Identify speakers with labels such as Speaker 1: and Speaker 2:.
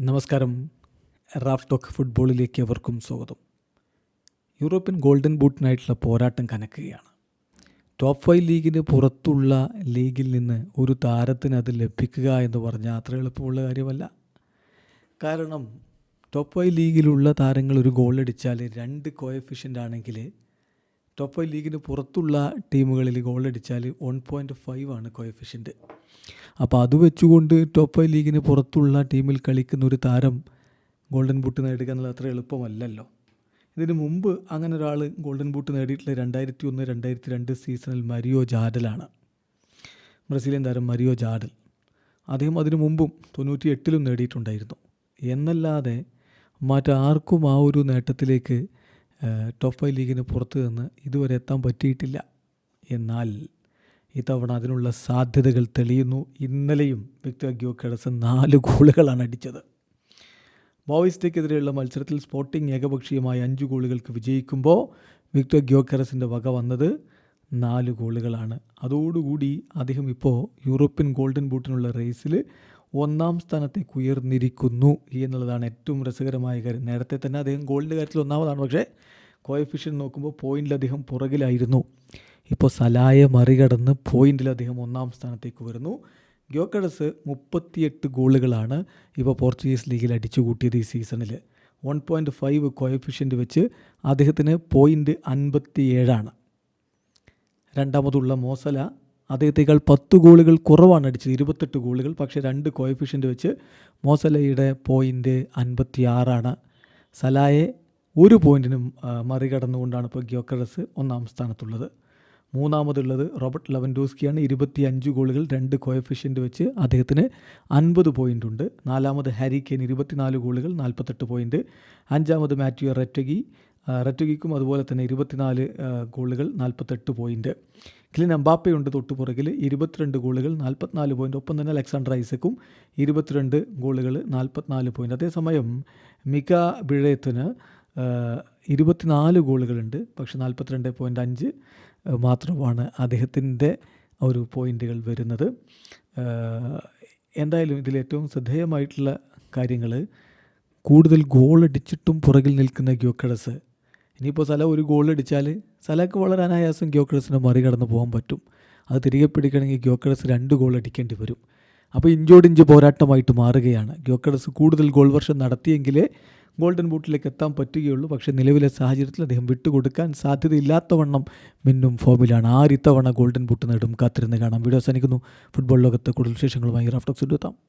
Speaker 1: നമസ്കാരം. Raf talk ഫുട്ബോളിലേക്ക് അവർക്കും സ്വാഗതം. യൂറോപ്യൻ ഗോൾഡൻ ബൂട്ടിനായിട്ടുള്ള പോരാട്ടം കനക്കുകയാണ്. ടോപ്പ് ഫൈവ് ലീഗിന് പുറത്തുള്ള ലീഗിൽ നിന്ന് ഒരു താരത്തിന് അത് ലഭിക്കുക എന്ന് പറഞ്ഞാൽ അത്ര എളുപ്പമുള്ള കാര്യമല്ല. കാരണം ടോപ്പ് ഫൈവ് ലീഗിലുള്ള താരങ്ങൾ ഒരു ഗോൾ അടിച്ചാൽ രണ്ട് കോയഫിഷ്യന്റ് ആണെങ്കിൽ ടോപ്പ് ഫൈവ് ലീഗിന് പുറത്തുള്ള ടീമുകളിൽ ഗോൾ അടിച്ചാൽ വൺ പോയിന്റ് ഫൈവ് ആണ് കോയഫിഷ്യന്റ് അപ്പോൾ അത് വെച്ചുകൊണ്ട് ടോപ്പ് ഫൈവ് ലീഗിന് പുറത്തുള്ള ടീമിൽ കളിക്കുന്ന ഒരു താരം ഗോൾഡൻ ബൂട്ട് നേടുക എന്നുള്ളത് അത്ര എളുപ്പമല്ലല്ലോ. ഇതിന് മുമ്പ് അങ്ങനെ ഒരാൾ ഗോൾഡൻ ബൂട്ട് നേടിയിട്ടുള്ള രണ്ടായിരത്തി ഒന്ന് രണ്ടായിരത്തി രണ്ട് സീസണിൽ മരിയോ ജാഡലാണ് ബ്രസീലിയൻ താരം മരിയോ ജാഡൽ. അദ്ദേഹം അതിനു മുമ്പും തൊണ്ണൂറ്റി എട്ടിലും നേടിയിട്ടുണ്ടായിരുന്നു. എന്നല്ലാതെ മറ്റാർക്കും ആ ഒരു നേട്ടത്തിലേക്ക് ടോപ്പ് ഫൈവ് ലീഗിന് പുറത്ത് നിന്ന് ഇതുവരെ എത്താൻ പറ്റിയിട്ടില്ല. എന്നാൽ ഇത്തവണ അതിനുള്ള സാധ്യതകൾ തെളിയുന്നു. ഇന്നലെയും വിക്ടർ ഗ്യോക്കഡസ് നാല് ഗോളുകളാണ് അടിച്ചത്. ബോയിസ്റ്റയ്ക്കെതിരെയുള്ള മത്സരത്തിൽ സ്പോർട്ടിംഗ് ഏകപക്ഷീയമായ അഞ്ച് ഗോളുകൾക്ക് വിജയിക്കുമ്പോൾ വിക്ടർ ഗ്യോക്കറസിന്റെ വക വന്നത് നാല് ഗോളുകളാണ്. അതോടുകൂടി അദ്ദേഹം ഇപ്പോൾ യൂറോപ്യൻ ഗോൾഡൻ ബൂട്ടിനുള്ള റേസിൽ ഒന്നാം സ്ഥാനത്തേക്ക് ഉയർന്നിരിക്കുന്നു എന്നുള്ളതാണ് ഏറ്റവും രസകരമായ കാര്യം. നേരത്തെ തന്നെ അദ്ദേഹം ഗോളിന്റെ കാര്യത്തിൽ ഒന്നാമതാണ്. പക്ഷേ കോയഫിഷ്യൻ നോക്കുമ്പോൾ പോയിന്റിൽ അദ്ദേഹം പുറകിലായിരുന്നു. ഇപ്പോൾ സലായെ മറികടന്ന് പോയിന്റിൽ അദ്ദേഹം ഒന്നാം സ്ഥാനത്തേക്ക് വരുന്നു ഗ്യോക്കഡസ് മുപ്പത്തിയെട്ട് ഗോളുകളാണ് ഇപ്പോൾ പോർച്ചുഗീസ് ലീഗിൽ അടിച്ചു കൂട്ടിയത് ഈ സീസണിൽ. വൺ പോയിന്റ് ഫൈവ് കോയഫിഷ്യന്റ് വെച്ച് അദ്ദേഹത്തിന് പോയിന്റ് അൻപത്തി ഏഴാണ് രണ്ടാമതുള്ള മോസല അദ്ദേഹത്തേക്കാൾ പത്ത് ഗോളുകൾ കുറവാണ് അടിച്ചത്. ഇരുപത്തെട്ട് ഗോളുകൾ. പക്ഷേ രണ്ട് കോയഫിഷ്യന്റ് വെച്ച് മോസലയുടെ പോയിന്റ് അൻപത്തി ആറാണ് സലായെ ഒരു പോയിന്റിനും മറികടന്നുകൊണ്ടാണ് ഇപ്പോൾ ഗ്യോക്കറസ് ഒന്നാം സ്ഥാനത്തുള്ളത്. മൂന്നാമതുള്ളത് റോബർട്ട് ലവൻഡോസ്കിയാണ്. ഇരുപത്തി അഞ്ച് ഗോളുകൾ രണ്ട് കോയഫിഷ്യന്റ് വെച്ച് അദ്ദേഹത്തിന് അൻപത് പോയിന്റ് ഉണ്ട്. നാലാമത് ഹാരി കെയിൻ ഇരുപത്തിനാല് ഗോളുകൾ നാൽപ്പത്തെട്ട് പോയിന്റ് അഞ്ചാമത് മാത്യു റെറ്റഗി റെറ്റഗിക്കും അതുപോലെ തന്നെ ഇരുപത്തിനാല് ഗോളുകൾ നാൽപ്പത്തെട്ട് പോയിന്റ് കിലിൻ അമ്പാപ്പയുണ്ട് തൊട്ടു പുറകിൽ. ഇരുപത്തിരണ്ട് ഗോളുകൾ നാൽപ്പത്തിനാല് പോയിന്റ് ഒപ്പം തന്നെ അലക്സാണ്ടർ ഐസക്കും ഇരുപത്തിരണ്ട് ഗോളുകൾ നാൽപ്പത്തിനാല് പോയിന്റ് അതേസമയം മിക ബിഴയത്തിന് ഇരുപത്തിനാല് ഗോളുകളുണ്ട്. പക്ഷേ നാൽപ്പത്തിരണ്ട് പോയിന്റ് അഞ്ച് മാത്രമാണ് അദ്ദേഹത്തിന്റെ ഒരു പോയിന്റുകൾ വരുന്നത്. എന്തായാലും ഇതിൽ ഏറ്റവും ശ്രദ്ധേയമായിട്ടുള്ള കാര്യങ്ങൾ കൂടുതൽ ഗോൾ അടിച്ചിട്ടും പുറകിൽ നിൽക്കുന്ന ഗ്യോക്കഡസ് ഇനിയിപ്പോൾ സല ഒരു ഗോൾ അടിച്ചാൽ സലക്ക് വളരെ അനായാസം ഗ്യോക്കഡസിനെ മറികടന്ന് പോകാൻ പറ്റും. അത് തിരികെ പിടിക്കണമെങ്കിൽ ഗ്യോക്കഡസ് രണ്ട് ഗോൾ അടിക്കേണ്ടി വരും. അപ്പോൾ ഇഞ്ചോടിഞ്ച് പോരാട്ടമായിട്ട് മാറുകയാണ്. ഗ്യോക്കഡസ് കൂടുതൽ ഗോൾ വർഷം നടത്തിയെങ്കിലേ ഗോൾഡൻ ബൂട്ടിലേക്ക് എത്താൻ പറ്റുകയുള്ളൂ. പക്ഷേ നിലവിലെ സാഹചര്യത്തിൽ അദ്ദേഹം വിട്ടുകൊടുക്കാൻ സാധ്യതയില്ലാത്തവണ്ണം മിന്നും ഫോമിലാണ് ആരിത്തവണ ഗോൾഡൻ ബൂട്ട് നേടും കാത്തിരുന്ന് കാണാം. വീഡിയോ അവസാനിക്കുന്നു. ഫുട്ബോൾ ലോകത്ത് കൂടുതൽ വിശേഷങ്ങളുമായി റാഫ്റ്റോക്സ് എടുത്താം